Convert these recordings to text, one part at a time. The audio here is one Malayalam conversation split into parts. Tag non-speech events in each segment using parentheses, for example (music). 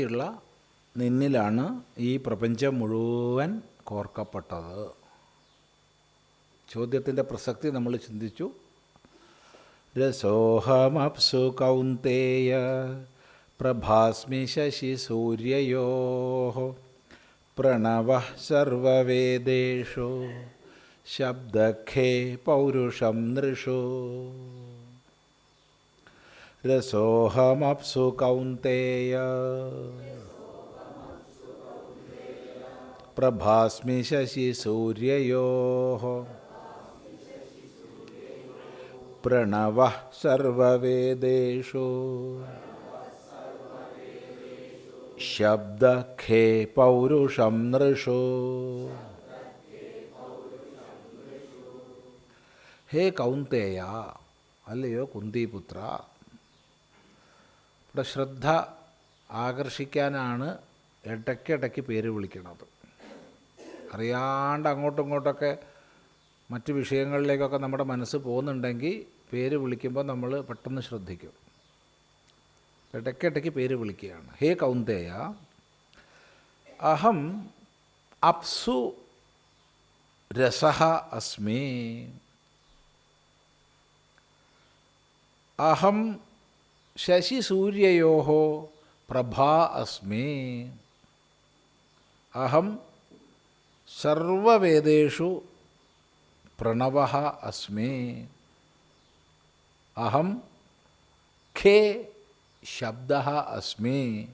ഉള്ള നിന്നിലാണ് ഈ പ്രപഞ്ചം മുഴുവൻ കോർക്കപ്പെട്ടത്. ചോദ്യത്തിന്റെ പ്രസക്തി നമ്മൾ ചിന്തിച്ചു. രസോഹമപ്സു കൗന്തേയ പ്രഭാസ്മി ശശി സൂര്യയോ പ്രണവ സർവവേദേഷു ശബ്ദഖേ പൗരുഷം നൃഷു. രസോഹമപ്സു കൗന്തേയ പ്രഭാസ്മി ശശി സൂര്യയോ പ്രണവ സർവവേദേഷു ശബ്ദഖേ പൗരുഷം നൃഷു ഹേ കൗന്തേയ അല്ലയോ കുന്തിപുത്ര ശ്രദ്ധ ആകർഷിക്കാനാണ് ഇടയ്ക്കിടയ്ക്ക് പേര് വിളിക്കുന്നത്. അറിയാണ്ട് അങ്ങോട്ടും ഇങ്ങോട്ടൊക്കെ മറ്റ് വിഷയങ്ങളിലേക്കൊക്കെ നമ്മുടെ മനസ്സ് പോകുന്നുണ്ടെങ്കിൽ പേര് വിളിക്കുമ്പോൾ നമ്മൾ പെട്ടെന്ന് ശ്രദ്ധിക്കും. ഇടയ്ക്കിടയ്ക്ക് പേര് വിളിക്കുകയാണ്. ഹേ കൗന്തേയ അഹം അപ്സു രസഹ അസ്മി. അഹം ശശിസൂര്യയോ പ്രഭാ അസ്മി. അഹം സർവവേദേഷു പ്രണവ അസ്മി. അഹം ഖേ ശബ്ദ അസ്മി.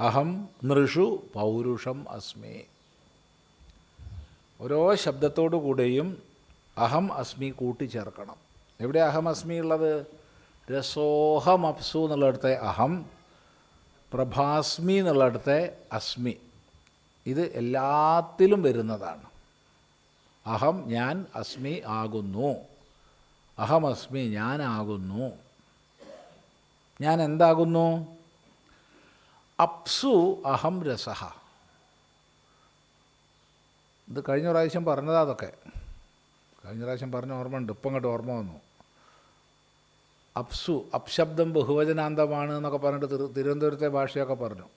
അഹം നൃഷു പൗരുഷം അസ്മി. ഓരോ ശബ്ദത്തോടു കൂടെയും അഹം അസ്മി കൂട്ടിച്ചേർക്കണം. എവിടെ അഹം അസ്മി ഉള്ളത്? രസോഹമപ്സു എന്നുള്ളിടത്തെ അഹം പ്രഭാസ്മി എന്നുള്ളിടത്തെ അസ്മി. ഇത് എല്ലാത്തിലും വരുന്നതാണ്. അഹം ഞാൻ അസ്മി ആകുന്നു. അഹം അസ്മി ഞാനാകുന്നു ഞാൻ എന്താകുന്നു? അപ്സു അഹം രസഹ. ഇത് കഴിഞ്ഞ പ്രാവശ്യം പറഞ്ഞതാ അതൊക്കെ. കഴിഞ്ഞ പ്രാവശ്യം പറഞ്ഞ ഓർമ്മ ഉണ്ട് ഇപ്പം അങ്ങോട്ട് ഓർമ്മ വന്നു. അപ്സു അപ്ശബ്ദം ബഹുവചനാന്തമാണ് എന്നൊക്കെ പറഞ്ഞിട്ട് തിരു തിരുവനന്തപുരത്തെ ഭാഷയൊക്കെ പറഞ്ഞു.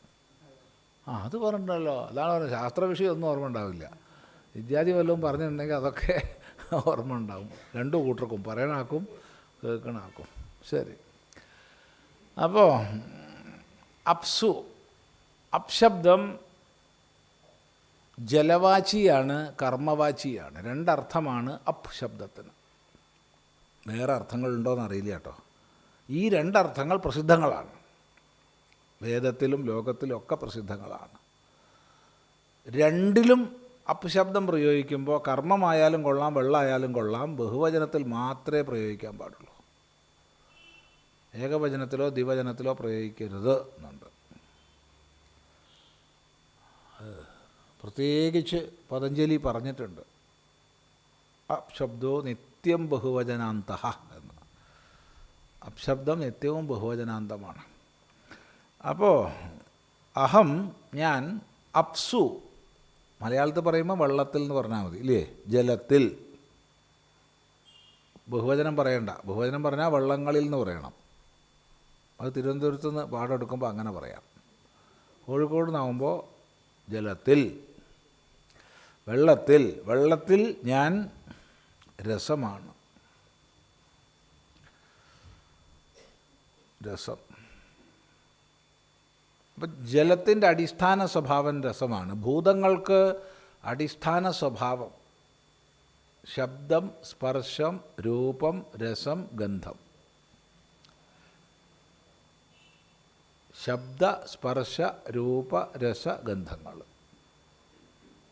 ആ അത് പറഞ്ഞിട്ടുണ്ടല്ലോ. അതാണ് പറഞ്ഞത്. ശാസ്ത്ര വിഷയം ഒന്നും ഓർമ്മ ഉണ്ടാവില്ല. വിദ്യാർത്ഥി വല്ലതും പറഞ്ഞിട്ടുണ്ടെങ്കിൽ അതൊക്കെ (laughs) ഓർമ്മ ഉണ്ടാവും. രണ്ടു കൂട്ടർക്കും പറയണാക്കും കേൾക്കണാക്കും. ശരി. അപ്പോൾ അപ്സു അപ്ശബ്ദം ജലവാചിയാണ് കർമ്മവാചിയാണ്. രണ്ടർത്ഥമാണ് അപ് ശബ്ദത്തിന് വേറെ അർത്ഥങ്ങളുണ്ടോയെന്ന് അറിയില്ല കേട്ടോ. ഈ രണ്ടർത്ഥങ്ങൾ പ്രസിദ്ധങ്ങളാണ്. വേദത്തിലും ലോകത്തിലും ഒക്കെ പ്രസിദ്ധങ്ങളാണ്. രണ്ടിലും അപ്ശബ്ദം പ്രയോഗിക്കുമ്പോൾ കർമ്മമായാലും കൊള്ളാം വെള്ളമായാലും കൊള്ളാം ബഹുവചനത്തിൽ മാത്രമേ പ്രയോഗിക്കാൻ പാടുള്ളൂ. ഏകവചനത്തിലോ ദ്വിവചനത്തിലോ പ്രയോഗിക്കരുത് എന്നുണ്ട്. പ്രത്യേകിച്ച് പതഞ്ജലി പറഞ്ഞിട്ടുണ്ട്. അപ്ശബ്ദോ നിത്യം ബഹുവചനാന്ത എന്ന് അപ്ശബ്ദം നിത്യവും ബഹുവചനാന്തമാണ്. അപ്പോൾ അഹം ഞാൻ അപ്സു മലയാളത്തിൽ പറയുമ്പോൾ വെള്ളത്തിൽ എന്ന് പറഞ്ഞാൽ മതി ഇല്ലേ? ജലത്തിൽ. ബഹുവചനം പറയണ്ട. ബഹുവചനം പറഞ്ഞാൽ വെള്ളങ്ങളിൽ എന്ന് പറയണം. അത് തിരുവനന്തപുരത്ത് നിന്ന് പാടെടുക്കുമ്പോൾ അങ്ങനെ പറയാം. കോഴിക്കോട് നിന്നാകുമ്പോൾ ജലത്തിൽ. വെള്ളത്തിൽ. വെള്ളത്തിൽ ഞാൻ രസമാണ്. രസം. അപ്പം ജലത്തിന്റെ അടിസ്ഥാന സ്വഭാവം രസമാണ്. ഭൂതങ്ങൾക്ക് അടിസ്ഥാന സ്വഭാവം. ശബ്ദം സ്പർശം രൂപം രസം ഗന്ധം. ശബ്ദ സ്പർശ രൂപ രസ ഗന്ധങ്ങൾ.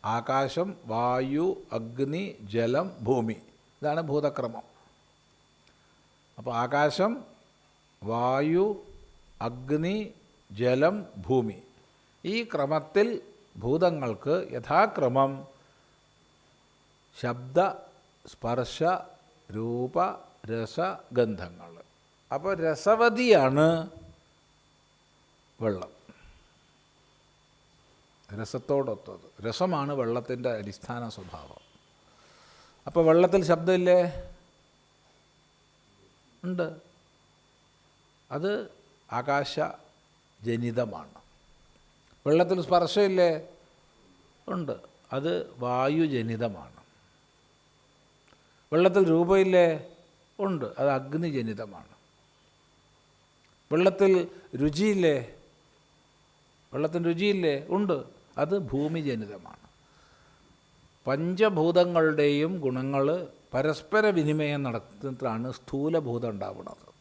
ആകാശം വായു അഗ്നി ജലം ഭൂമി. ഇതാണ് ഭൂതക്രമം. അപ്പോൾ ആകാശം വായു അഗ്നി ജലം ഭൂമി. ഈ ക്രമത്തിൽ ഭൂതങ്ങൾക്ക് യഥാക്രമം ശബ്ദ സ്പർശ രൂപ രസ ഗന്ധങ്ങൾ. അപ്പോൾ രസവതിയാണ് വെള്ളം. രസത്തോടൊത്തത്. രസമാണ് വെള്ളത്തിന്റെ അടിസ്ഥാന സ്വഭാവം. അപ്പോൾ വെള്ളത്തിൽ ശബ്ദമില്ലേ? ഉണ്ട്. അത് ആകാശജനിതമാണ്. വെള്ളത്തിൽ സ്പർശമില്ലേ ഉണ്ട്. അത് വായുജനിതമാണ്. വെള്ളത്തിൽ രൂപമില്ലേ ഉണ്ട്. അത് അഗ്നിജനിതമാണ്. വെള്ളത്തിൽ രുചിയില്ലേ? വെള്ളത്തിന് രുചിയില്ലേ? ഉണ്ട്. അത് ഭൂമിജനിതമാണ്. പഞ്ചഭൂതങ്ങളുടെയും ഗുണങ്ങൾ പരസ്പര വിനിമയം നടത്തുന്നതാണ് സ്ഥൂലഭൂതം ഉണ്ടാവുന്നത്.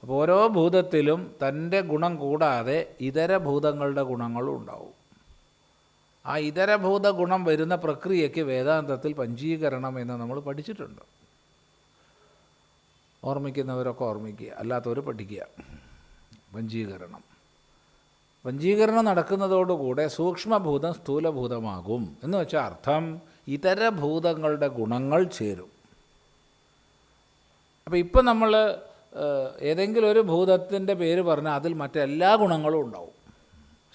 അപ്പോൾ ഓരോ ഭൂതത്തിലും തന്റെ ഗുണം കൂടാതെ ഇതര ഭൂതങ്ങളുടെ ഗുണങ്ങളും ഉണ്ടാവും. ആ ഇതരഭൂത ഗുണം വരുന്ന പ്രക്രിയയ്ക്ക് വേദാന്തത്തിൽ പഞ്ചീകരണം എന്ന് നമ്മൾ പഠിച്ചിട്ടുണ്ട്. ഓർമ്മിക്കുന്നവരൊക്കെ ഓർമ്മിക്കുക അല്ലാത്തവർ പഠിക്കുക. പഞ്ചീകരണം. പഞ്ചീകരണം നടക്കുന്നതോടുകൂടെ സൂക്ഷ്മഭൂതം സ്ഥൂലഭൂതമാകും. എന്ന് വെച്ചാൽ അർത്ഥം ഇതര ഭൂതങ്ങളുടെ ഗുണങ്ങൾ ചേരും. അപ്പോൾ ഇപ്പം നമ്മൾ ഏതെങ്കിലും ഒരു ഭൂതത്തിന്റെ പേര് പറഞ്ഞാൽ അതിൽ മറ്റെല്ലാ ഗുണങ്ങളും ഉണ്ടാവും.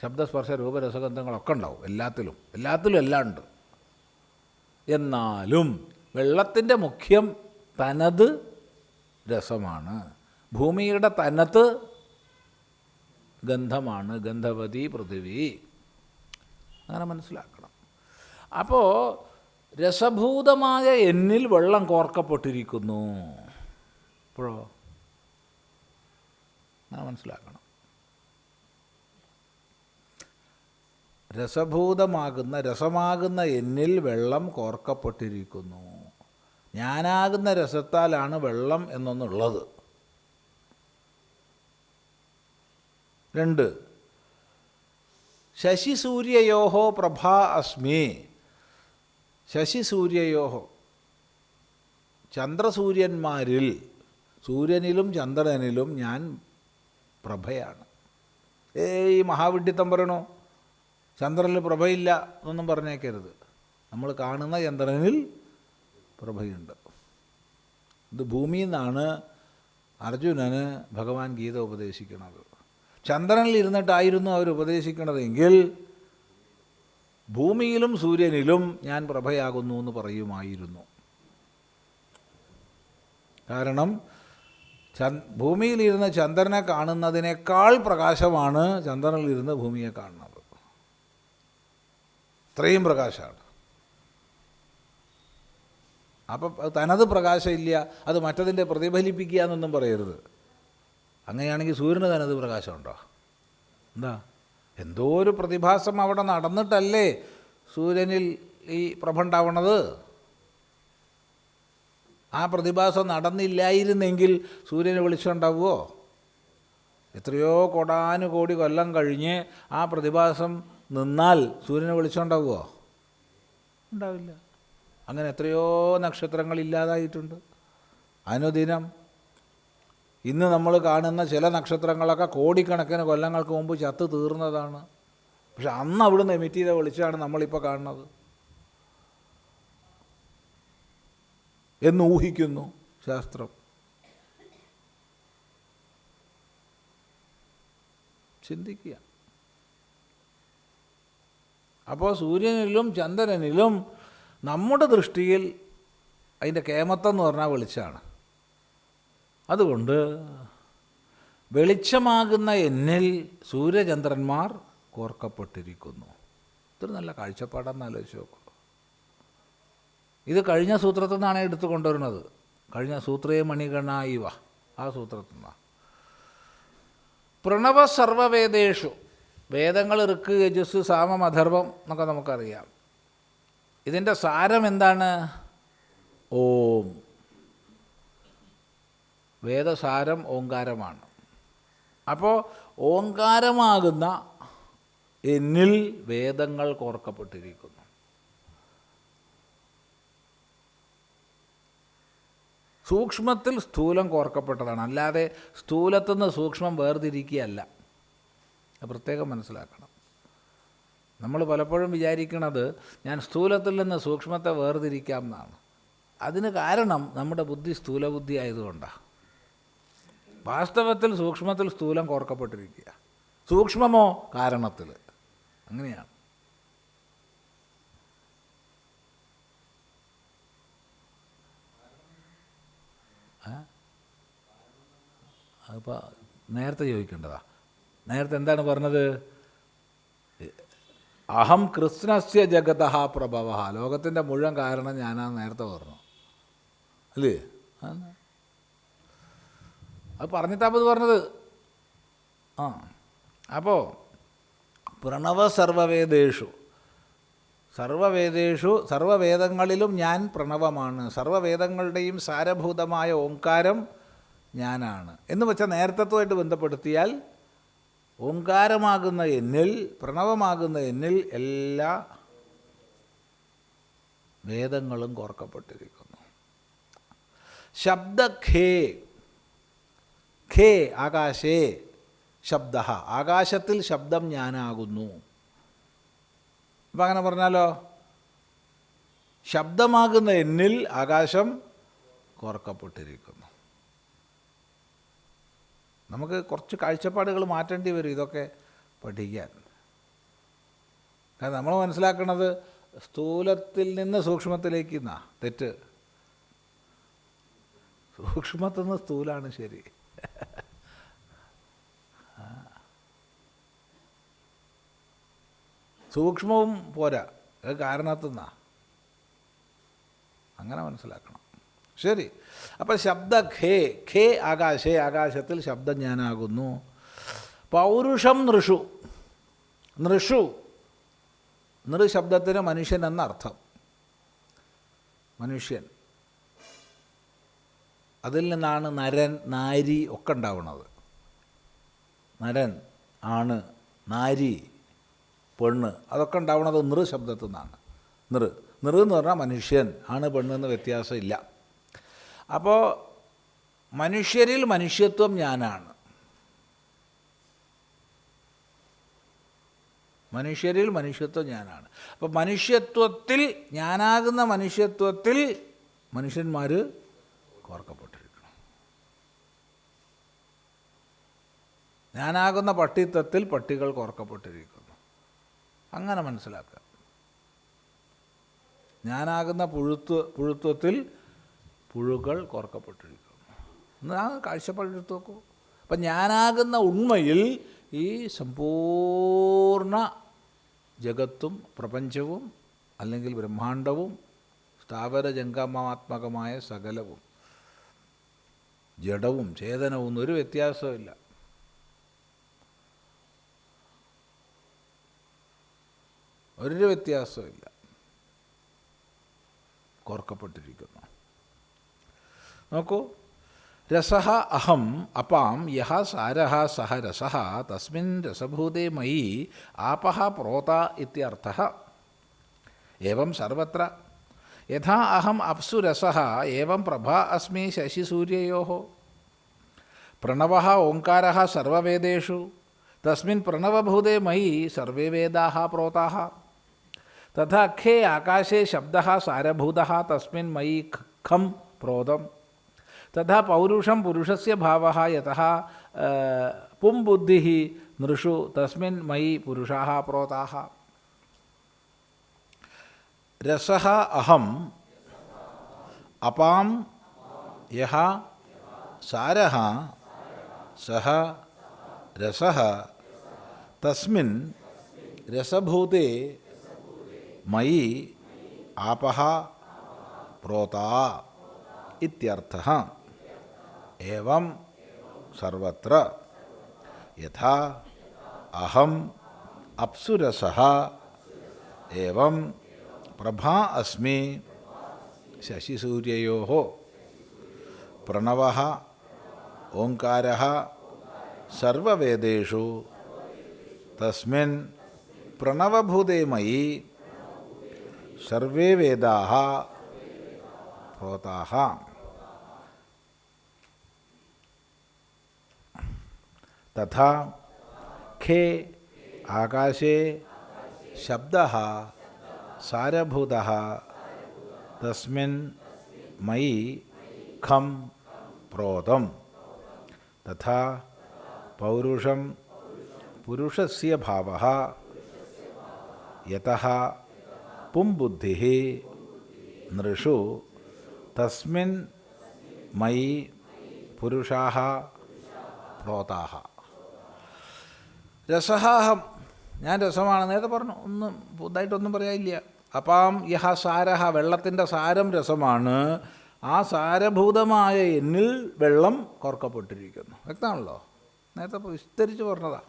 ശബ്ദസ്പർശ രൂപരസഗന്ധങ്ങളൊക്കെ ഉണ്ടാവും എല്ലാത്തിലും. എല്ലാത്തിലും എല്ലാം ഉണ്ട്. എന്നാലും വെള്ളത്തിന്റെ മുഖ്യം തനത് രസമാണ്. ഭൂമിയുടെ തനത്ത് ഗന്ധമാണ്. ഗന്ധവതി പൃഥിവി. അങ്ങനെ മനസ്സിലാക്കണം. അപ്പോൾ രസഭൂതമായ എന്നിൽ വെള്ളം കോർക്കപ്പെട്ടിരിക്കുന്നു. ഇപ്പോഴോ? അങ്ങനെ മനസ്സിലാക്കണം. രസഭൂതമാകുന്ന രസമാകുന്ന എന്നിൽ വെള്ളം കോർക്കപ്പെട്ടിരിക്കുന്നു. ഞാനാകുന്ന രസത്താലാണ് വെള്ളം എന്നൊന്നുള്ളത്. രണ്ട്. ശശി ശശിസൂര്യയോഹോ പ്രഭാ അസ്മി. ശശിസൂര്യയോഹോ. ചന്ദ്രസൂര്യന്മാരിൽ സൂര്യനിലും ചന്ദ്രനിലും ഞാൻ പ്രഭയാണ്. ഏയ് മഹാവിഡ്ഢി പറയണോ? ചന്ദ്രനിൽ പ്രഭയില്ല എന്നൊന്നും പറഞ്ഞേക്കരുത്. നമ്മൾ കാണുന്ന ചന്ദ്രനിൽ പ്രഭയുണ്ട്. ഇത് ഭൂമിയിൽ നിന്നാണ് അർജുനന് ഭഗവാൻ ഗീത ഉപദേശിക്കുന്നത് ചന്ദ്രനിൽ ഇരുന്നിട്ടായിരുന്നു അവർ ഉപദേശിക്കണതെങ്കിൽ ഭൂമിയിലും സൂര്യനിലും ഞാൻ പ്രഭയാകുന്നു എന്ന് പറയുമായിരുന്നു. കാരണം ചന്ദ് ഭൂമിയിലിരുന്ന് ചന്ദ്രനെ കാണുന്നതിനേക്കാൾ പ്രകാശമാണ് ചന്ദ്രനിലിരുന്ന് ഭൂമിയെ കാണുന്നത്. ഇത്രയും പ്രകാശമാണ്. അപ്പം തനത് പ്രകാശമില്ല അത് മറ്റതിന്റെ പ്രതിഫലിപ്പിക്കുക എന്നൊന്നും പറയരുത്. അങ്ങനെയാണെങ്കിൽ സൂര്യന് തനത് പ്രകാശമുണ്ടോ? എന്താ? എന്തോ ഒരു പ്രതിഭാസം അവിടെ നടന്നിട്ടല്ലേ സൂര്യനിൽ ഈ പ്രഭ ഉണ്ടാവണത്? ആ പ്രതിഭാസം നടന്നില്ലായിരുന്നെങ്കിൽ സൂര്യന് വിളിച്ചുണ്ടാവുമോ എത്രയോ കോടാനുകോടി കൊല്ലം കഴിഞ്ഞ് ആ പ്രതിഭാസം നിന്നാൽ സൂര്യനെ വിളിച്ചുണ്ടാവുമോ ഉണ്ടാവില്ല. അങ്ങനെ എത്രയോ നക്ഷത്രങ്ങൾ ഇല്ലാതായിട്ടുണ്ട്. അനുദിനം ഇന്ന് നമ്മൾ കാണുന്ന ചില നക്ഷത്രങ്ങളൊക്കെ കോടിക്കണക്കിന് കൊല്ലങ്ങൾക്ക് മുമ്പ് ചത്ത് തീർന്നതാണ്. പക്ഷെ അന്ന് അവിടുന്ന് എമിറ്റ് ചെയ്ത വെളിച്ചമാണ് നമ്മളിപ്പോൾ കാണുന്നത്. എന്ന് ഊഹിക്കുന്നു. ശാസ്ത്രം. ചിന്തിക്കുക. അപ്പോൾ സൂര്യനിലും ചന്ദ്രനിലും നമ്മുടെ ദൃഷ്ടിയിൽ അതിന്റെ കേമത്തം എന്ന് പറഞ്ഞാൽ വെളിച്ചമാണ്. അതുകൊണ്ട് വെളിച്ചമാകുന്ന എന്നിൽ സൂര്യചന്ദ്രന്മാർ കോർക്കപ്പെട്ടിരിക്കുന്നു. ഇത്ര നല്ല കാഴ്ചപ്പാടെന്ന് ആലോചിച്ച് നോക്കൂ. ഇത് കഴിഞ്ഞ സൂത്രത്തിൽ നിന്നാണ് എടുത്തു കൊണ്ടുവരുന്നത്. കഴിഞ്ഞ സൂത്രേ ഇവ ആ സൂത്രത്തിൽ നിന്നാണ് പ്രണവ സർവവേദേഷു വേദങ്ങൾ ഋക്ക് യജസ് സാമം അധർവം എന്നൊക്കെ നമുക്കറിയാം. ഇതിന്റെ സാരം എന്താണ്? ഓം. വേദസാരം ഓങ്കാരമാണ്. അപ്പോൾ ഓങ്കാരമാകുന്ന എന്നിൽ വേദങ്ങൾ കോർക്കപ്പെട്ടിരിക്കുന്നു. സൂക്ഷ്മത്തിൽ സ്ഥൂലം കോർക്കപ്പെട്ടതാണ്. അല്ലാതെ സ്ഥൂലത്തുനിന്ന് സൂക്ഷ്മം വേർതിരിക്കുകയല്ല. പ്രത്യേകം മനസ്സിലാക്കണം. നമ്മൾ പലപ്പോഴും വിചാരിക്കുന്നത് ഞാൻ സ്ഥൂലത്തിൽ നിന്ന് സൂക്ഷ്മത്തെ വേർതിരിക്കാം എന്നാണ്. അതിന് കാരണം നമ്മുടെ ബുദ്ധി സ്ഥൂലബുദ്ധി ആയതുകൊണ്ടാണ് വാസ്തവത്തിൽ സൂക്ഷ്മത്തിൽ സ്ഥൂലം കോർക്കപ്പെട്ടിരിക്കുക സൂക്ഷ്മമോ കാരണത്തിൽ അങ്ങനെയാണ്. അതിപ്പോൾ നേരത്തെ ചോദിക്കേണ്ടതാ. നേരത്തെ എന്താണ് പറഞ്ഞത്? അഹം കൃഷ്ണസ്യ ജഗത പ്രഭവ ലോകത്തിന്റെ മുഴുവൻ കാരണം ഞാനാ നേരത്തെ പറഞ്ഞു. അല്ലേ? അത് പറഞ്ഞിട്ടാണ് അത് പറഞ്ഞത്. ആ. അപ്പോൾ പ്രണവ സർവവേദേഷു സർവവേദേഷു സർവവേദങ്ങളിലും ഞാൻ പ്രണവമാണ്. സർവവേദങ്ങളുടെയും സാരഭൂതമായ ഓംകാരം ഞാനാണ്. എന്ന് വെച്ചാൽ നേരത്തെത്തുമായിട്ട് ബന്ധപ്പെടുത്തിയാൽ ഓങ്കാരമാകുന്ന എന്നിൽ പ്രണവമാകുന്ന എന്നിൽ എല്ലാ വേദങ്ങളും കോർക്കപ്പെട്ടിരിക്കുന്നു. ശബ്ദഖേ ഖേ. ആകാശേ. ശബ്ദ ആകാശത്തിൽ ശബ്ദം ഞാനാകുന്നു. അപ്പം അങ്ങനെ പറഞ്ഞാലോ? ശബ്ദമാകുന്ന എന്നിൽ ആകാശം കോർക്കപ്പെട്ടിരിക്കുന്നു. നമുക്ക് കുറച്ച് കാഴ്ചപ്പാടുകൾ മാറ്റേണ്ടി വരും. ഇതൊക്കെ പഠിക്കാൻ. നമ്മൾ മനസ്സിലാക്കുന്നത് സ്ഥൂലത്തിൽ നിന്ന് സൂക്ഷ്മത്തിലേക്ക് എന്നാ? തെറ്റ്. സൂക്ഷ്മത്തിൽ നിന്ന് സ്ഥൂലാണ് ശരി. സൂക്ഷ്മവും പോരാ. കാരണത്തുനിന്നാ അങ്ങനെ മനസ്സിലാക്കണം. ശരി. അപ്പം ശബ്ദ ഖേ ഖേ ആകാശേ ആകാശത്തിൽ ശബ്ദം ഞാനാകുന്നു. പൗരുഷം നൃഷു. നൃഷു. നൃ ശബ്ദത്തിന് മനുഷ്യൻ എന്നർത്ഥം. മനുഷ്യൻ. അതിൽ നിന്നാണ് നരൻ നാരി ഒക്കെ ഉണ്ടാവുന്നത്. നരൻ ആണ് നാരി പെണ്ണ് അതൊക്കെ ഉണ്ടാവുന്നത് നൃ ശബ്ദത്തിൽ നിന്നാണ്. നൃ. നൃ എന്ന് പറഞ്ഞാൽ മനുഷ്യൻ ആണ് പെണ്ണ് എന്ന് വ്യത്യാസമില്ല അപ്പോൾ മനുഷ്യരിൽ മനുഷ്യത്വം ഞാനാണ്. മനുഷ്യരിൽ മനുഷ്യത്വം ഞാനാണ്. അപ്പോൾ മനുഷ്യത്വത്തിൽ ഞാനാകുന്ന മനുഷ്യത്വത്തിൽ മനുഷ്യന്മാർ കോർക്കപ്പെട്ടിരിക്കണം. ഞാനാകുന്ന പട്ടിത്വത്തിൽ പട്ടികൾ കോർക്കപ്പെട്ടിരിക്കുന്നു. അങ്ങനെ മനസ്സിലാക്കുക. ഞാനാകുന്ന പുഴുത്വ പുഴുത്വത്തിൽ പുഴുകൾ കോർക്കപ്പെട്ടിരിക്കുന്നു. എന്ന് ആ കാഴ്ചപ്പാടെടുത്ത് നോക്കൂ. അപ്പം ഞാനാകുന്ന ഉണ്മയിൽ ഈ സമ്പൂർണ ജഗത്തും പ്രപഞ്ചവും അല്ലെങ്കിൽ ബ്രഹ്മാണ്ഡവും സ്ഥാവര ജംഗമാത്മകമായ സകലവും ജഡവും ചേതനവും ഒരു വ്യത്യാസമില്ല ഒരു വ്യത്യാസമില്ല കോർക്കപ്പെട്ടിരിക്കുന്നു. നോക്കൂ രസ അഹം അപ്പാം യഹ സാര സഹ രസ തസ്മിൻ രസഭൂതേ മയി ആപ പ്രോത ഇത്യർത്ഥ एवं सर्वत्र यथा अहम् अप्सु रसः एवं प्रभा अस्मि शशिसूर्ययोः प्रणवः ओङ्कारः सर्ववेदेषु तस्मिन् प्रणवभूते मयि सर्वे वेदाः प्रोताः तथा खे आकाशे शब्दः सारभूतः तस्मिन् मयि ख- खं प्रोतं तथा पौरुषं पुरुषस्य भावः यतः पुंबुद्धिः नृषु, तस्मिन् मयि पुरुषाः प्रोताः। रसः अहम् अपां, यः, सारः, सः, रसः, तस्मिन् रसभूते मयि आपः प्रोता इत्यर्थः। एवं सर्वत्र। यथा अहम् अप्सुरसः एवं प्रभा अस्मि। शशिसूर्ययोः प्रणवः, ओङ्कारः सर्ववेदेषु। तस्मिन् प्रणवभूते मयि सर्वे वेदाः प्रोताः तथा खे आकाशे शब्दः सारभूतः तस्मिन् मयि खं तथा पौरुषं पुरुषस्य भावः यतः पुंबुद्धिः नृषु। तस्मिन् मयि पुरुषाः प्रोताः। രസഹാഹം. ഞാൻ രസമാണ്. നേരത്തെ പറഞ്ഞു ഒന്നും പുതുതായിട്ടൊന്നും പറയാനില്ല. അപ്പം യഹ സാരഹ വെള്ളത്തിന്റെ സാരം രസമാണ്. ആ സാരഭൂതമായ എന്നിൽ വെള്ളം കോർക്കപ്പെട്ടിരിക്കുന്നു. വ്യക്തമാണല്ലോ? നേരത്തെ വിസ്തരിച്ച് പറഞ്ഞതാ.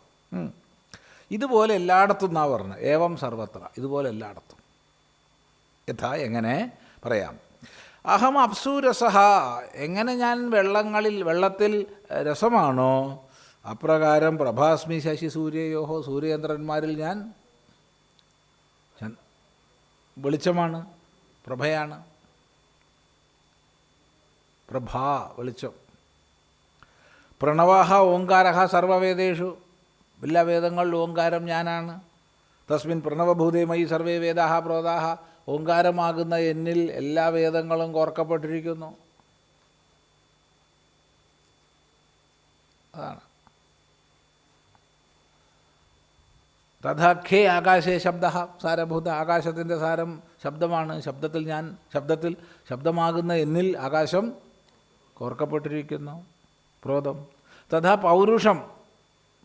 ഇതുപോലെ എല്ലായിടത്തും എന്നാ പറഞ്ഞത് ഏവം സർവത്ര. ഇതുപോലെ എല്ലായിടത്തും. യഥാ എങ്ങനെ പറയാം? അഹം അപ്സുരസഹ എങ്ങനെ ഞാൻ വെള്ളങ്ങളിൽ വെള്ളത്തിൽ രസമാണോ? അപ്രകാരം പ്രഭാസ്മി ശശി സൂര്യയോഹോ സൂര്യചന്ദ്രന്മാരിൽ ഞാൻ വെളിച്ചമാണ് പ്രഭയാണ്. പ്രഭാ വെളിച്ചം. പ്രണവാഹ ഓങ്കാരഹ സർവവേദേഷു. എല്ലാ വേദങ്ങളിലും ഓങ്കാരം ഞാനാണ്. തസ്മിൻ പ്രണവഭൂതേമയി സർവേ വേദാഹ പ്രോദാഹ. ഓങ്കാരമാകുന്ന എന്നിൽ എല്ലാ വേദങ്ങളും കോർക്കപ്പെട്ടിരിക്കുന്നു. അതാണ്. തഥാഖ്യേ ആകാശേ ശബ്ദ സാരഭൂത ആകാശത്തിന്റെ സാരം ശബ്ദമാണ്. ശബ്ദത്തിൽ ഞാൻ ശബ്ദത്തിൽ ശബ്ദമാകുന്ന എന്നിൽ ആകാശം കോർക്കപ്പെട്ടിരിക്കുന്നു. ക്രോധം. തഥാ പൗരുഷം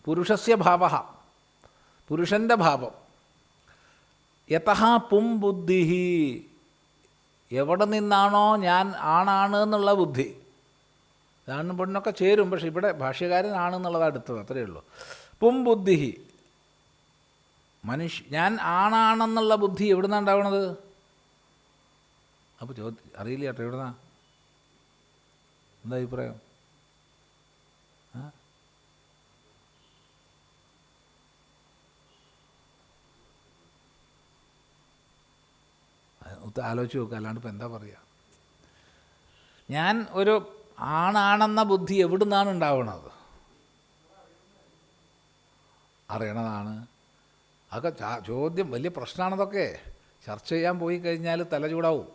പുരുഷസ്യ ഭാവ പുരുഷന്റെ ഭാവം. യഥ പും ബുദ്ധി എവിടെ നിന്നാണോ ഞാൻ ആണാണ് എന്നുള്ള ബുദ്ധി. ആണും പെണ്ണൊക്കെ ചേരും പക്ഷെ ഇവിടെ ഭാഷ്യകാരൻ ആണെന്നുള്ളത് അടുത്തത് അത്രയേ ഉള്ളൂ. പും ബുദ്ധി മനുഷ്യ ഞാൻ ആണാണെന്നുള്ള ബുദ്ധി എവിടെ നിന്നാണ് ഉണ്ടാവണത്? അപ്പോൾ ചോദി അറിയില്ല കേട്ടോ എവിടുന്നാ? എന്താ അഭിപ്രായം? ഒത്ത് ആലോചിച്ച് നോക്കുക അല്ലാണ്ട് ഇപ്പം എന്താ പറയുക ഞാൻ ഒരു ആണാണെന്ന ബുദ്ധി എവിടുന്നാണ് ഉണ്ടാവുന്നത് അറിയണതാണ് അതൊക്കെ ചോദ്യം വലിയ പ്രശ്നമാണതൊക്കെ. ചർച്ച ചെയ്യാൻ പോയി കഴിഞ്ഞാൽ തല ചൂടാവും.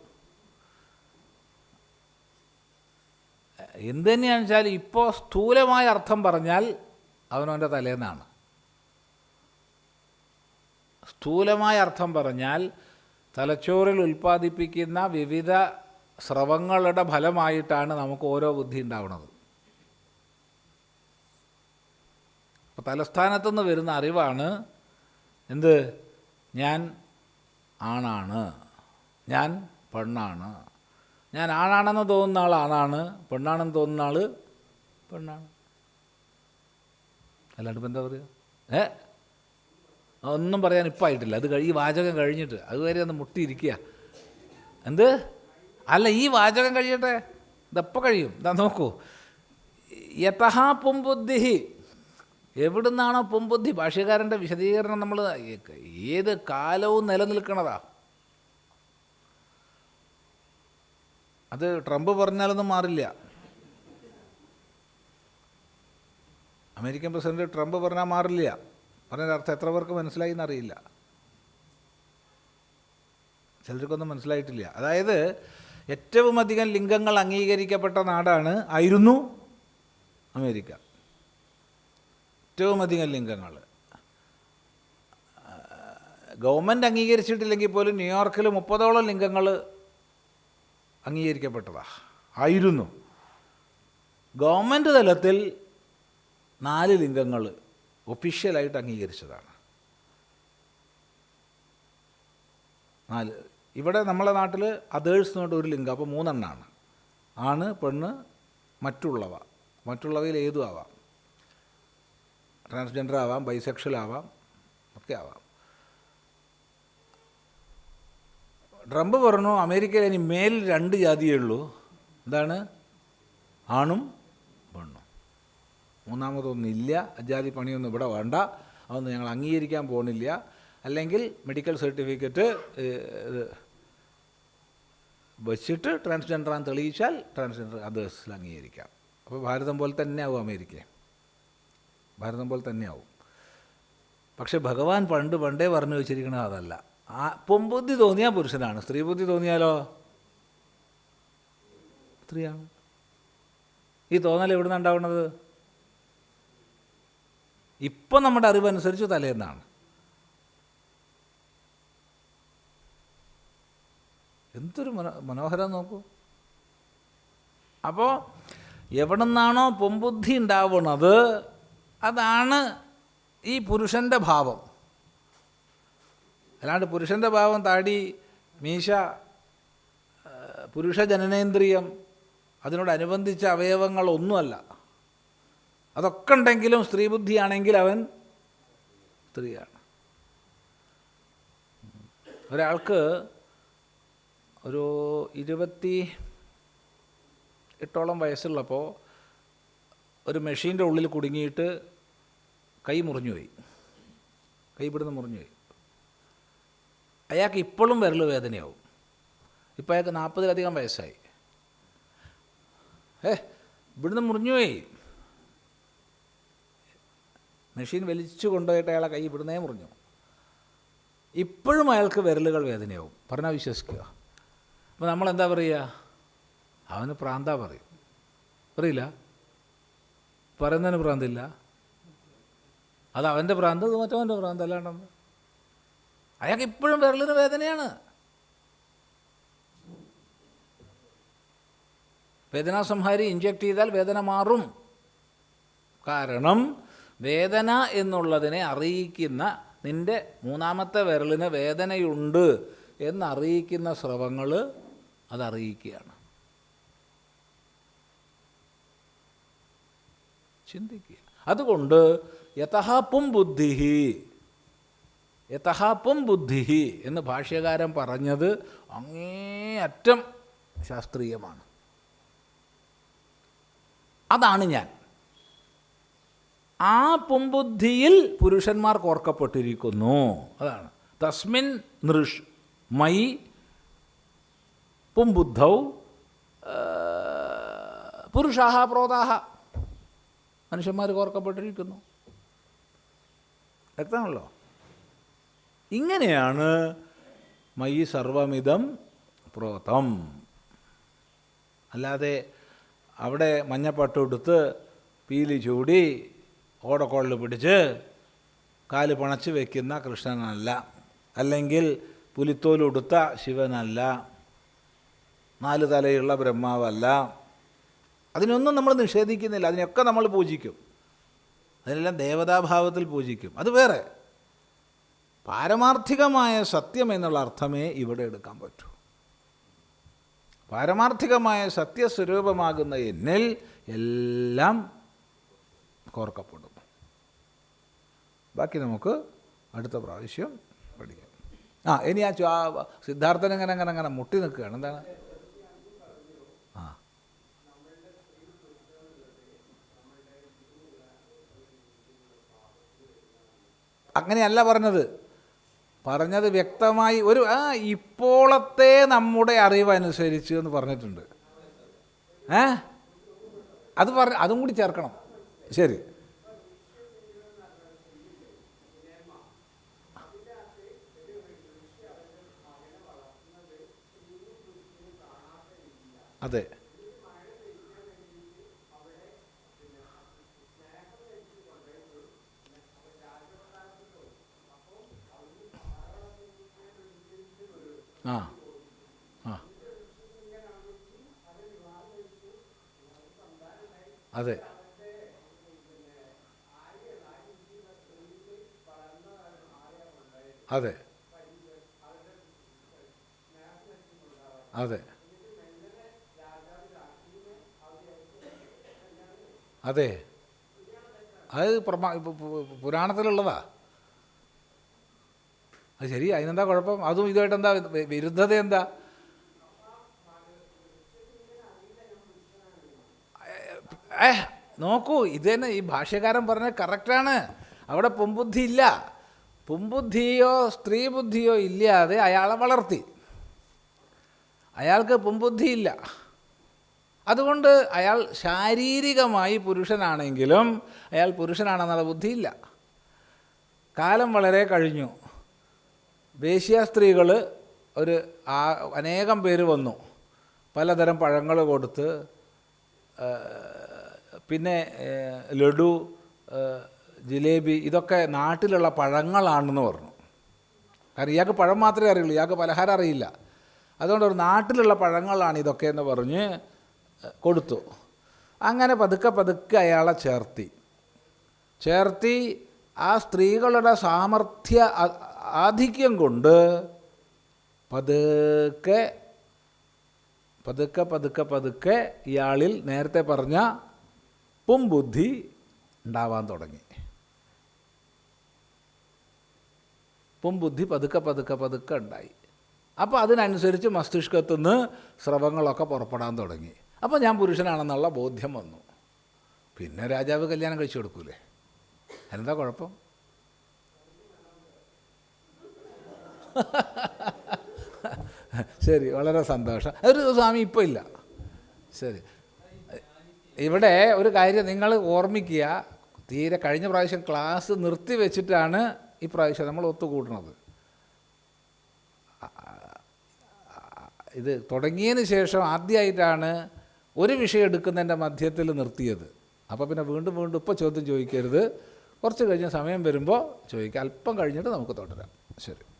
എന്ത് തന്നെയാണെന്ന് വെച്ചാൽ ഇപ്പോൾ സ്ഥൂലമായ അർത്ഥം പറഞ്ഞാൽ അവനവന്റെ തലേന്നാണ്. സ്ഥൂലമായ അർത്ഥം പറഞ്ഞാൽ തലച്ചോറിൽ ഉൽപ്പാദിപ്പിക്കുന്ന വിവിധ സ്രവങ്ങളുടെ ഫലമായിട്ടാണ് നമുക്ക് ഓരോ ബുദ്ധി ഉണ്ടാവുന്നത് അപ്പോൾ തലസ്ഥാനത്തുനിന്ന് വരുന്ന അറിവാണ് എന്ത്? ഞാൻ ആണാണ്. ഞാൻ പെണ്ണാണ്. ഞാൻ ആണാണെന്ന് തോന്നുന്ന ആൾ ആണാണ്. പെണ്ണാണെന്ന് തോന്നുന്ന ആൾ പെണ്ണാണ്. അല്ലാണ്ട് ഇപ്പം എന്താ പറയുക ഏ? ഒന്നും പറയാൻ ഇപ്പം ആയിട്ടില്ല. അത് ഈ വാചകം കഴിഞ്ഞിട്ട്. അതുവരെ ഒന്ന് മുട്ടിയിരിക്കുക എന്ത്? അല്ല ഈ വാചകം കഴിയട്ടെ. ഇതെപ്പോൾ കഴിയും? ഇതാ നോക്കൂ. യഥഹാ പുംബുദ്ധി എവിടുന്നാണോ പൊമ്പുദ്ധി ഭാഷ്യകാരന്റെ വിശദീകരണം നമ്മൾ ഏത് കാലവും നിലനിൽക്കണതാ. അത് ട്രംപ് പറഞ്ഞാലൊന്നും മാറില്ല. അമേരിക്കൻ പ്രസിഡന്റ് ട്രംപ് പറഞ്ഞാൽ മാറില്ല. പറഞ്ഞ അർത്ഥം എത്ര പേർക്ക് മനസ്സിലായി എന്നറിയില്ല. ചിലർക്കൊന്നും മനസ്സിലായിട്ടില്ല. അതായത് ഏറ്റവും അധികം ലിംഗങ്ങൾ അംഗീകരിക്കപ്പെട്ട നാടാണ് ആയിരുന്നു അമേരിക്ക. ഏറ്റവും അധികം ലിംഗങ്ങൾ ഗവൺമെന്റ് അംഗീകരിച്ചിട്ടില്ലെങ്കിൽ പോലും ന്യൂയോർക്കിൽ മുപ്പതോളം ലിംഗങ്ങൾ അംഗീകരിക്കപ്പെട്ടതാ. ആയിരുന്നു. ഗവൺമെന്റ് തലത്തിൽ നാല് ലിംഗങ്ങൾ ഒഫീഷ്യലായിട്ട് അംഗീകരിച്ചതാണ്. നാല്. ഇവിടെ നമ്മളെ നാട്ടിൽ അതേഴ്സ് എന്ന് ഒരു ലിംഗം അപ്പോൾ മൂന്നെണ്ണമാണ് ആണ് പെണ്ണ് മറ്റുള്ളവ. മറ്റുള്ളവയിൽ ഏതും ആവാം. ട്രാൻസ്ജെൻഡർ ആവാം ബൈസെക്ഷൽ ആവാം ഒക്കെ ആവാം. ട്രംപ് പറഞ്ഞു അമേരിക്കയിൽ ഇനി മേൽ രണ്ട് ജാതിയേ ഉള്ളൂ. എന്താണ്? ആണും പെണ്ണും. മൂന്നാമതൊന്നുമില്ല അജാതി പണിയൊന്നും ഇവിടെ വേണ്ട. അതൊന്നും ഞങ്ങൾ അംഗീകരിക്കാൻ പോകുന്നില്ല. അല്ലെങ്കിൽ മെഡിക്കൽ സർട്ടിഫിക്കറ്റ് വെച്ചിട്ട് ആണെന്ന് തെളിയിച്ചാൽ ട്രാൻസ്ജെൻഡർ അതേഴ്സിൽ അംഗീകരിക്കാം. അപ്പോൾ ഭാരതം പോലെ തന്നെ ആവും അമേരിക്ക. ഭാരതം പോലെ തന്നെയാവും. പക്ഷെ ഭഗവാൻ പണ്ട് പണ്ടേ പറഞ്ഞു വെച്ചിരിക്കുന്നത് അതല്ല. ആ പൊമ്പുദ്ധി തോന്നിയാൽ പുരുഷനാണ്. സ്ത്രീ ബുദ്ധി തോന്നിയാലോ? സ്ത്രീയാണ്. ഈ തോന്നൽ എവിടെ നിന്നാണ് ഉണ്ടാവുന്നത്? ഇപ്പം നമ്മുടെ അറിവനുസരിച്ച് തലേന്നാണ്. എന്തൊരു മനോ മനോഹരം നോക്കൂ. അപ്പോൾ എവിടെ നിന്നാണോ പൊമ്പുദ്ധി ഉണ്ടാവുന്നത് അതാണ് ഈ പുരുഷന്റെ ഭാവം. അല്ലാണ്ട് പുരുഷന്റെ ഭാവം താടി മീശ പുരുഷ ജനനേന്ദ്രിയം അതിനോടനുബന്ധിച്ച അവയവങ്ങളൊന്നുമല്ല. അതൊക്കെ ഉണ്ടെങ്കിലും സ്ത്രീ ബുദ്ധിയാണെങ്കിൽ അവൻ സ്ത്രീയാണ്. ഒരാൾക്ക് ഒരു ഇരുപത്തി എട്ടോളം വയസ്സുള്ളപ്പോൾ ഒരു മെഷീന്റെ ഉള്ളിൽ കുടുങ്ങിയിട്ട് കൈ മുറിഞ്ഞുപോയി. കൈ ഇവിടുന്ന് മുറിഞ്ഞുപോയി. അയാൾക്ക് ഇപ്പോഴും വിരൽ വേദനയാവും. ഇപ്പം അയാൾക്ക് നാൽപ്പതിലധികം വയസ്സായി. ഏ ഇവിടുന്ന് മുറിഞ്ഞുപോയി. മെഷീൻ വലിച്ചു കൊണ്ടുപോയിട്ട് അയാളെ കൈ ഇവിടുന്നേ മുറിഞ്ഞു. ഇപ്പോഴും അയാൾക്ക് വിരലുകൾ വേദനയാവും. പറഞ്ഞാൽ വിശ്വസിക്കുക. അപ്പോൾ നമ്മൾ എന്താ പറയുക അവന് പ്രാന്ത പറയും. പറയില്ല? പറയുന്നതിന് പ്രാന്തില്ല? അത് അവന്റെ പ്രാന്ത് അത് മറ്റവന്റെ പ്രാന്ത് അല്ലാണ്ടെന്ന് അയാൾക്ക് ഇപ്പോഴും വിരലിന് വേദനയാണ്. വേദനാസംഹാരി ഇഞ്ചെക്ട് ചെയ്താൽ വേദന മാറും. കാരണം വേദന എന്നുള്ളതിനെ അറിയിക്കുന്ന നിന്റെ മൂന്നാമത്തെ വിരലിന് വേദനയുണ്ട് എന്നറിയിക്കുന്ന സ്രവങ്ങൾ അതറിയിക്കുകയാണ്. ചിന്തിക്കുക. അതുകൊണ്ട് യഥഹാപ്പും ബുദ്ധി പും ബുദ്ധിഹി എന്ന് ഭാഷ്യകാരൻ പറഞ്ഞത് അങ്ങേയറ്റം ശാസ്ത്രീയമാണ്. അതാണ് ഞാൻ. ആ പുംബുദ്ധിയിൽ പുരുഷന്മാർ ഓർക്കപ്പെട്ടിരിക്കുന്നു. അതാണ്. തസ്മിൻ നൃഷ് മൈ പുംബുദ്ധൗ പുരുഷാഹ പ്രോതാഹ മനുഷ്യന്മാർ കോർക്കപ്പെട്ടിരിക്കുന്നു വ്യക്തമാണല്ലോ. ഇങ്ങനെയാണ് മയി സർവമിതം പ്രോതം. അല്ലാതെ അവിടെ മഞ്ഞപ്പട്ടുടുത്ത് പീലി ചൂടി ഓടക്കോളിൽ പിടിച്ച് കാൽ പണച്ച് വയ്ക്കുന്ന കൃഷ്ണനല്ല. അല്ലെങ്കിൽ പുലിത്തോലുടുത്ത ശിവനല്ല. നാല് തലയുള്ള ബ്രഹ്മാവല്ല. അതിനൊന്നും നമ്മൾ നിഷേധിക്കുന്നില്ല. അതിനൊക്കെ നമ്മൾ പൂജിക്കും. അതിനെല്ലാം ദേവതാഭാവത്തിൽ പൂജിക്കും. അത് വേറെ. പാരമാർത്ഥികമായ സത്യം എന്നുള്ള അർത്ഥമേ ഇവിടെ എടുക്കാൻ പറ്റൂ. പാരമാർത്ഥികമായ സത്യസ്വരൂപമാകുന്ന എന്നിൽ എല്ലാം കോർക്കപ്പെടും. ബാക്കി നമുക്ക് അടുത്ത പ്രാവശ്യം പഠിക്കാം. ആ ഇനി ആ സിദ്ധാർത്ഥൻ ഇങ്ങനെ അങ്ങനെ അങ്ങനെ മുട്ടി നിൽക്കുകയാണ്. എന്താണ്? അങ്ങനെയല്ല പറഞ്ഞത്. പറഞ്ഞത് വ്യക്തമായി ഒരു ആ ഇപ്പോളത്തെ നമ്മുടെ അറിവനുസരിച്ച് എന്ന് പറഞ്ഞിട്ടുണ്ട്. ഏ? അത് പറഞ്ഞ അതും കൂടി ചേർക്കണം. ശരി. അതെ. ആ ആ. അതെ. അതെ. അതെ. അതെ. അത് പ്രമാ പുരാണത്തിലുള്ളതാ. അത് ശരി അതിനെന്താ കുഴപ്പം? അതും ഇതുമായിട്ട് എന്താ വിരുദ്ധത എന്താ? ഏ നോക്കൂ ഇത് തന്നെ ഈ ഭാഷ്യകാരൻ പറഞ്ഞത് കറക്റ്റാണ്. അവിടെ പൊമ്പുദ്ധി ഇല്ല. പുംബുദ്ധിയോ സ്ത്രീ ബുദ്ധിയോ ഇല്ലാതെ അയാളെ വളർത്തി. അയാൾക്ക് പുംബുദ്ധിയില്ല അതുകൊണ്ട് അയാൾ ശാരീരികമായി പുരുഷനാണെങ്കിലും അയാൾ പുരുഷനാണെന്നുള്ള ബുദ്ധിയില്ല കാലം വളരെ കഴിഞ്ഞു. വേശ്യ സ്ത്രീകൾ ഒരു അനേകം പേര് വന്നു. പലതരം പഴങ്ങൾ കൊടുത്ത് പിന്നെ ലഡു ജിലേബി ഇതൊക്കെ നാട്ടിലുള്ള പഴങ്ങളാണെന്ന് പറഞ്ഞു. കാരണം ഇയാൾക്ക് പഴം മാത്രമേ അറിയുള്ളൂ ഇയാൾക്ക് പലഹാരം അറിയില്ല. അതുകൊണ്ട് ഒരു നാട്ടിലുള്ള പഴങ്ങളാണ് ഇതൊക്കെ എന്ന് പറഞ്ഞ് കൊടുത്തു. അങ്ങനെ പതുക്കെ പതുക്കെ അയാളെ ചേർത്തി. ചേർത്തി ആ സ്ത്രീകളുടെ സാമർഥ്യ ആധിക്യം കൊണ്ട് പതുക്കെ പതുക്കെ പതുക്കെ പതുക്കെ ഇയാളിൽ നേരത്തെ പറഞ്ഞ പുംബുദ്ധി ഉണ്ടാവാൻ തുടങ്ങി. പുംബുദ്ധി പതുക്കെ പതുക്കെ പതുക്കെ ഉണ്ടായി. അപ്പോൾ അതിനനുസരിച്ച് മസ്തിഷ്കത്തു നിന്ന് സ്രവങ്ങളൊക്കെ പുറപ്പെടാൻ തുടങ്ങി. അപ്പോൾ ഞാൻ പുരുഷനാണെന്നുള്ള ബോധ്യം വന്നു. പിന്നെ രാജാവ് കല്യാണം കഴിച്ചു കൊടുക്കൂലേ? എന്താ കുഴപ്പം? (laughs) ശരി വളരെ സന്തോഷം. അതൊരു സ്വാമി ഇപ്പോൾ ഇല്ല. ശരി. ഇവിടെ ഒരു കാര്യം നിങ്ങൾ ഓർമ്മിക്കുക. തീരെ കഴിഞ്ഞ പ്രാവശ്യം ക്ലാസ് നിർത്തി വെച്ചിട്ടാണ് ഈ പ്രാവശ്യം നമ്മൾ ഒത്തുകൂടുന്നത്. ഇത് തുടങ്ങിയതിന് ശേഷം ആദ്യമായിട്ടാണ് ഒരു വിഷയം എടുക്കുന്നതിന്റെ മധ്യത്തിൽ നിർത്തിയത്. അപ്പോൾ പിന്നെ വീണ്ടും വീണ്ടും ഇപ്പോൾ ചോദ്യം ചോദിക്കരുത്. കുറച്ച് കഴിഞ്ഞ സമയം വരുമ്പോൾ ചോദിക്കുക അല്പം കഴിഞ്ഞിട്ട് നമുക്ക് തുടരാം. ശരി.